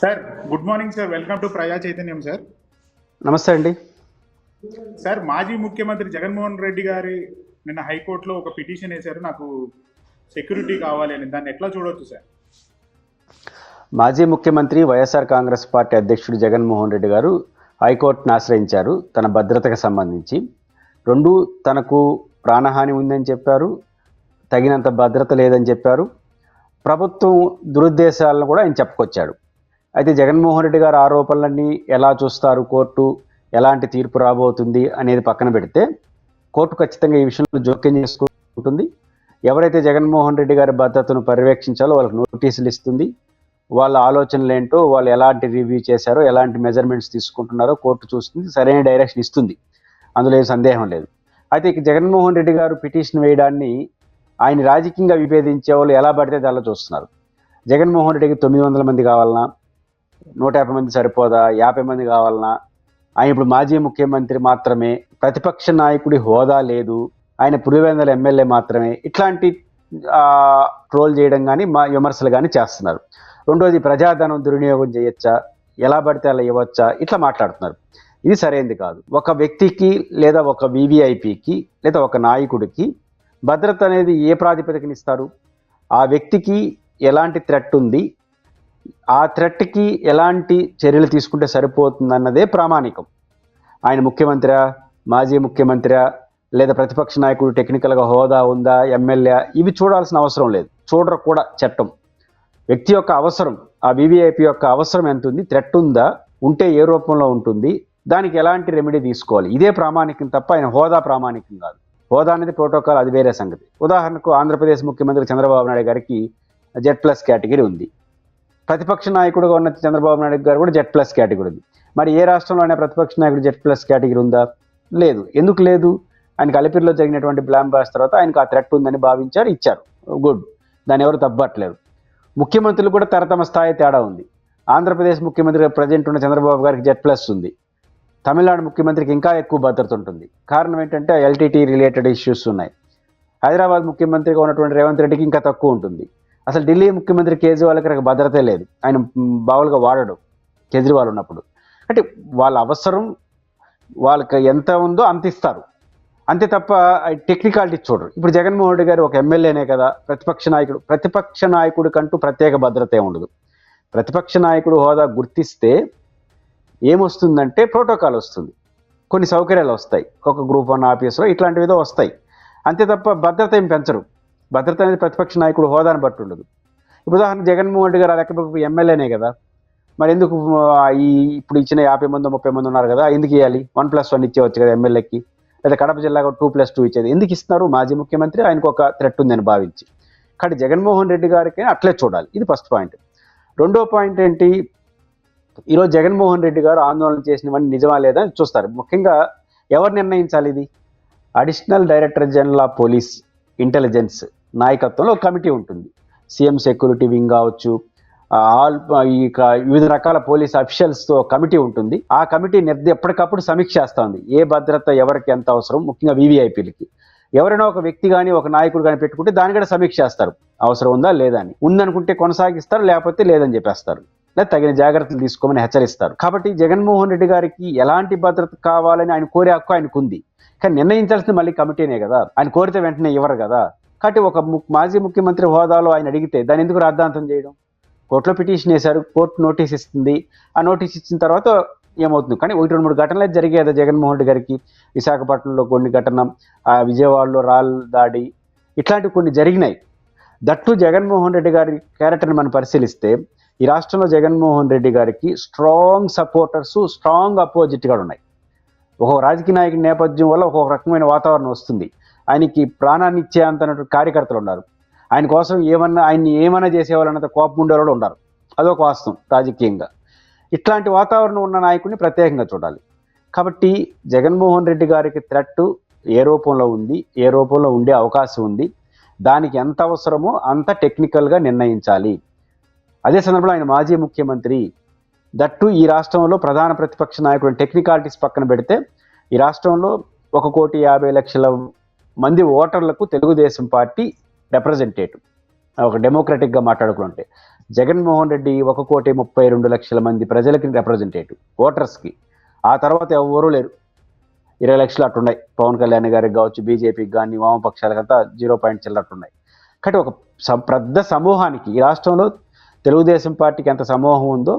Sir good morning sir welcome to Praja Chaitanyam sir నమస్తే అండి. Sir మాజీ ముఖ్యమంత్రి జగన్మోహన్ రెడ్డి గారి నిన్న హైకోర్టులో ఒక పిటిషన్ వేశారు. నాకు సెక్యూరిటీ కావాలి అని. దాన్ని ఎట్లా చూడొచ్చు సార్? మాజీ ముఖ్యమంత్రి వైఎస్ఆర్ కాంగ్రెస్ పార్టీ అధ్యక్షుడు జగన్మోహన్ రెడ్డి గారు హైకోర్టును ఆశ్రయించారు తన భద్రతకు సంబంధించి. రెండు తనకు ప్రాణహాని ఉందని చెప్పారు. తగినంత భద్రత లేదని చెప్పారు. ప్రభుత్వం దురుద్దేశాలను కూడా ఆయన చెప్పుకొచ్చాడు. అయితే జగన్మోహన్ రెడ్డి గారు ఆరోపణలన్నీ ఎలా చూస్తారు? కోర్టు ఎలాంటి తీర్పు రాబోతుంది అనేది పక్కన పెడితే కోర్టు ఖచ్చితంగా ఈ విషయంలో జోక్యం చేసుకుంటుంది. ఎవరైతే జగన్మోహన్ రెడ్డి గారి భద్రతను పర్యవేక్షించాలో వాళ్ళకి నోటీసులు ఇస్తుంది. వాళ్ళ ఆలోచనలు ఏంటో వాళ్ళు ఎలాంటి రివ్యూ చేశారో ఎలాంటి మెజర్మెంట్స్ తీసుకుంటున్నారో కోర్టు చూస్తుంది. సరైన డైరెక్షన్ ఇస్తుంది. అందులో ఏం సందేహం లేదు. అయితే ఇక జగన్మోహన్ రెడ్డి గారు పిటిషన్ వేయడాన్ని ఆయన రాజకీయంగా విభేదించే వాళ్ళు ఎలా పడితే అలా చూస్తున్నారు. జగన్మోహన్ రెడ్డికి తొమ్మిది వందల మంది కావాలన్నా నూట యాభై మంది సరిపోదా? యాభై మంది కావాలన్నా ఆయన ఇప్పుడు మాజీ ముఖ్యమంత్రి మాత్రమే ప్రతిపక్ష నాయకుడి హోదా లేదు ఆయన పులివెందల ఎమ్మెల్యే మాత్రమే. ఇట్లాంటి ట్రోల్ చేయడం కానీ మా విమర్శలు కానీ చేస్తున్నారు. రెండోది ప్రజాధనం దుర్వినియోగం చేయొచ్చా? ఎలా పడితే అలా ఇవ్వచ్చా? ఇట్లా మాట్లాడుతున్నారు. ఇది సరైనది కాదు. ఒక వ్యక్తికి లేదా ఒక వివిఐపికి లేదా ఒక నాయకుడికి భద్రత అనేది ఏ ప్రాతిపదికన ఇస్తారు ఆ వ్యక్తికి ఎలాంటి థ్రెట్ ఉంది? ఆ థ్రెట్కి ఎలాంటి చర్యలు తీసుకుంటే సరిపోతుంది అన్నదే ప్రామాణికం. ఆయన ముఖ్యమంత్రి మాజీ ముఖ్యమంత్రి లేదా ప్రతిపక్ష నాయకుడు టెక్నికల్గా హోదా ఉందా ఎమ్మెల్యే ఇవి చూడాల్సిన అవసరం లేదు. చూడరు కూడా చట్టం. వ్యక్తి యొక్క అవసరం ఆ వివిఐపి యొక్క అవసరం ఎంత ఉంది థ్రెట్ ఉందా ఉంటే ఏ రూపంలో ఉంటుంది దానికి ఎలాంటి రెమెడీ తీసుకోవాలి. ఇదే ప్రామాణికం తప్ప ఆయన హోదా ప్రామాణికం కాదు. హోదా అనేది ప్రోటోకాల్ అది వేరే సంగతి. ఉదాహరణకు ఆంధ్రప్రదేశ్ ముఖ్యమంత్రి చంద్రబాబు నాయుడు గారికి జెడ్ ప్లస్ కేటగిరీ ఉంది. ప్రతిపక్ష నాయకుడుగా ఉన్న చంద్రబాబు నాయుడు గారు కూడా జెడ్ ప్లస్ కేటగిరీ ఉంది మరి ఏ రాష్ట్రంలోనే ప్రతిపక్ష నాయకుడు జెడ్ ప్లస్ కేటగిరీ ఉందా? లేదు. ఎందుకు లేదు? ఆయనకు అలిపిరిలో జరిగినటువంటి బ్లామ్ బాస్ తర్వాత ఆయనకు ఆ థ్రెట్ ఉందని భావించారు ఇచ్చారు. గుడ్ దాన్ని ఎవరు తప్పట్లేదు. ముఖ్యమంత్రులు కూడా తరతమ స్థాయి తేడా ఉంది. ఆంధ్రప్రదేశ్ ముఖ్యమంత్రి ప్రజెంట్ ఉన్న చంద్రబాబు గారికి జెడ్ ప్లస్ ఉంది. తమిళనాడు ముఖ్యమంత్రికి ఇంకా ఎక్కువ భద్రత ఉంటుంది. కారణం ఏంటంటే ఎల్టీటీ రిలేటెడ్ ఇష్యూస్ ఉన్నాయి. హైదరాబాద్ ముఖ్యమంత్రిగా ఉన్నటువంటి రేవంత్ రెడ్డికి ఇంకా తక్కువ ఉంటుంది. అసలు ఢిల్లీ ముఖ్యమంత్రి కేజ్రీవాల్కి నాకు భద్రతే లేదు. ఆయన బావులుగా వాడడు కేజ్రీవాల్ ఉన్నప్పుడు. అంటే వాళ్ళ అవసరం వాళ్ళకి ఎంత ఉందో అంత ఇస్తారు. అంతే తప్ప టెక్నికాలిటీ చూడరు. ఇప్పుడు జగన్మోహన్ రెడ్డి గారు ఒక ఎమ్మెల్యేనే కదా ప్రతిపక్ష నాయకుడు ప్రతిపక్ష నాయకుడి కంటూ ప్రత్యేక భద్రత ఉండదు. ప్రతిపక్ష నాయకుడు హోదా గుర్తిస్తే ఏమొస్తుందంటే ప్రోటోకాల్ వస్తుంది. కొన్ని సౌకర్యాలు వస్తాయి. ఒక గ్రూప్ వన్ ఆఫీస్లో ఇట్లాంటివి ఏదో వస్తాయి. అంతే తప్ప భద్రత ఏం పెంచరు. భద్రత అనేది ప్రతిపక్ష నాయకుడు హోదాను బట్టి ఉండదు. ఉదాహరణ జగన్మోహన్ రెడ్డి గారు ఆ లెక్క ఎమ్మెల్యేనే కదా. మరి ఎందుకు ఈ ఇప్పుడు ఇచ్చిన యాభై మంది ముప్పై మంది ఉన్నారు కదా ఎందుకు ఇవ్వాలి వన్ ప్లస్ వన్ ఇచ్చేవచ్చు కదా ఎమ్మెల్యేకి. లేదా కడప జిల్లాగా టూ ప్లస్ టూ ఇచ్చేది. ఎందుకు ఇస్తున్నారు? మాజీ ముఖ్యమంత్రి ఆయనకు ఒక థ్రెట్ ఉందని భావించి. కానీ జగన్మోహన్ రెడ్డి గారికి అట్లే చూడాలి. ఇది ఫస్ట్ పాయింట్. రెండో పాయింట్ ఏంటి? ఈరోజు జగన్మోహన్ రెడ్డి గారు ఆందోళన చేసినవన్నీ నిజమా లేదా అని చూస్తారు. ముఖ్యంగా ఎవరు నిర్ణయించాలి ఇది? Additional director general of police intelligence నాయకత్వంలో కమిటీ ఉంటుంది. సీఎం సెక్యూరిటీ వింగ్ కావచ్చు ఆల్ ఈ వివిధ రకాల పోలీస్ అఫీషియల్స్తో కమిటీ ఉంటుంది. ఆ కమిటీ నిర్ది ఎప్పటికప్పుడు సమీక్ష ఉంది ఏ భద్రత ఎవరికి ఎంత అవసరం? ముఖ్యంగా వీవీఐపీలకి ఎవరైనా ఒక వ్యక్తి కానీ ఒక నాయకుడు కానీ పెట్టుకుంటే దాన్ని కూడా సమీక్ష చేస్తారు. అవసరం ఉందా లేదా అని. ఉందనుకుంటే కొనసాగిస్తారు లేకపోతే లేదని చెప్పేస్తారు. లేదా తగిన జాగ్రత్తలు తీసుకోమని హెచ్చరిస్తారు. కాబట్టి జగన్మోహన్ రెడ్డి గారికి ఎలాంటి భద్రత కావాలని ఆయన కోరే హక్కు ఆయనకు ఉంది కానీ నిర్ణయించాల్సింది మళ్ళీ కమిటీనే కదా. ఆయన కోరితే వెంటనే ఇవ్వరు కదా. కాబట్టి ఒక ము- మాజీ ముఖ్యమంత్రి హోదాలో ఆయన అడిగితే దాన్ని ఎందుకు రాద్ధాంతం చేయడం? కోర్టులో పిటిషన్ వేశారు కోర్టు నోటీస్ ఇస్తుంది. ఆ నోటీస్ ఇచ్చిన తర్వాత ఏమవుతుంది? కానీ ఒకటి రెండు మూడు ఘటనలు అయితే జగన్మోహన్ రెడ్డి గారికి విశాఖపట్నంలో కొన్ని ఘటన ఆ విజయవాడలో రాల్ దాడి ఇట్లాంటివి కొన్ని జరిగినాయి. దట్టు జగన్మోహన్ రెడ్డి గారి క్యారెక్టర్ని మనం పరిశీలిస్తే ఈ రాష్ట్రంలో జగన్మోహన్ రెడ్డి గారికి స్ట్రాంగ్ సపోర్టర్స్ స్ట్రాంగ్ అపోజిట్గా ఉన్నాయి. ఒక్కొక్క రాజకీయ నాయకుడి నేపథ్యం వల్ల ఒక్కొక్క రకమైన వాతావరణం వస్తుంది. ఆయనకి ప్రాణాన్ని ఇచ్చేంత కార్యకర్తలు ఉన్నారు. ఆయన కోసం ఏమన్నా ఆయన్ని ఏమైనా చేసేవాళ్ళన్నంత కోపం ఉండేవాళ్ళు ఉన్నారు. అదొక వాస్తవం రాజకీయంగా. ఇట్లాంటి వాతావరణం ఉన్న నాయకుడిని ప్రత్యేకంగా చూడాలి. కాబట్టి జగన్మోహన్ రెడ్డి గారికి థ్రెట్ ఏ రూపంలో ఉంది ఏ రూపంలో ఉండే అవకాశం ఉంది దానికి ఎంత అవసరమో అంత టెక్నికల్గా నిర్ణయించాలి. అదే సందర్భంలో ఆయన మాజీ ముఖ్యమంత్రి. దట్టు ఈ రాష్ట్రంలో ప్రధాన ప్రతిపక్ష నాయకుడు టెక్నికాలిటీస్ పక్కన పెడితే ఈ రాష్ట్రంలో ఒక కోటి యాభై లక్షల మంది ఓటర్లకు తెలుగుదేశం పార్టీ రిప్రజెంటేటివ్ ఒక డెమోక్రటిక్గా మాట్లాడుకుంటే జగన్మోహన్ రెడ్డి ఒక కోటి ముప్పై రెండు లక్షల మంది ప్రజలకి రిప్రజెంటేటివ్ ఓటర్స్కి. ఆ తర్వాత ఎవరూ లేరు. ఇరవై లక్షలు అట్టున్నాయి పవన్ కళ్యాణ్ గారికి కావచ్చు బీజేపీకి కానీ వామపక్షాలకంతా జీరో పాయింట్ చిల్లట్టున్నాయి కాబట్టి ఒక పెద్ద సమూహానికి ఈ రాష్ట్రంలో తెలుగుదేశం పార్టీకి ఎంత సమూహం ఉందో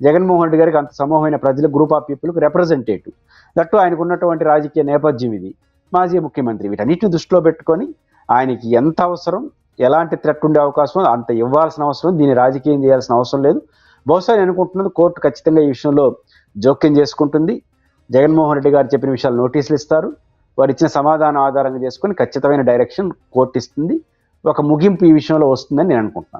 జగన్మోహన్ రెడ్డి గారికి అంత సమూహమైన ప్రజల గ్రూప్ ఆఫ్ పీపుల్కి రిప్రజెంటేటివ్ దట్టు ఆయనకు ఉన్నటువంటి రాజకీయ నేపథ్యం ఇది. మాజీ ముఖ్యమంత్రి వీటన్నిటిని దృష్టిలో పెట్టుకొని ఆయనకి ఎంత అవసరం ఎలాంటి థ్రెట్ ఉండే అవకాశం అంత ఇవ్వాల్సిన అవసరం దీన్ని రాజకీయం చేయాల్సిన అవసరం లేదు. బహుశా నేను అనుకుంటున్నది కోర్టు ఖచ్చితంగా ఈ విషయంలో జోక్యం చేసుకుంటుంది. జగన్మోహన్ రెడ్డి గారు చెప్పిన విషయాలు నోటీసులు ఇస్తారు. వారు ఇచ్చిన సమాధానం ఆధారంగా చేసుకొని ఖచ్చితమైన డైరెక్షన్ కోర్టు ఇస్తుంది. ఒక ముగింపు ఈ విషయంలో వస్తుందని నేను అనుకుంటున్నాను.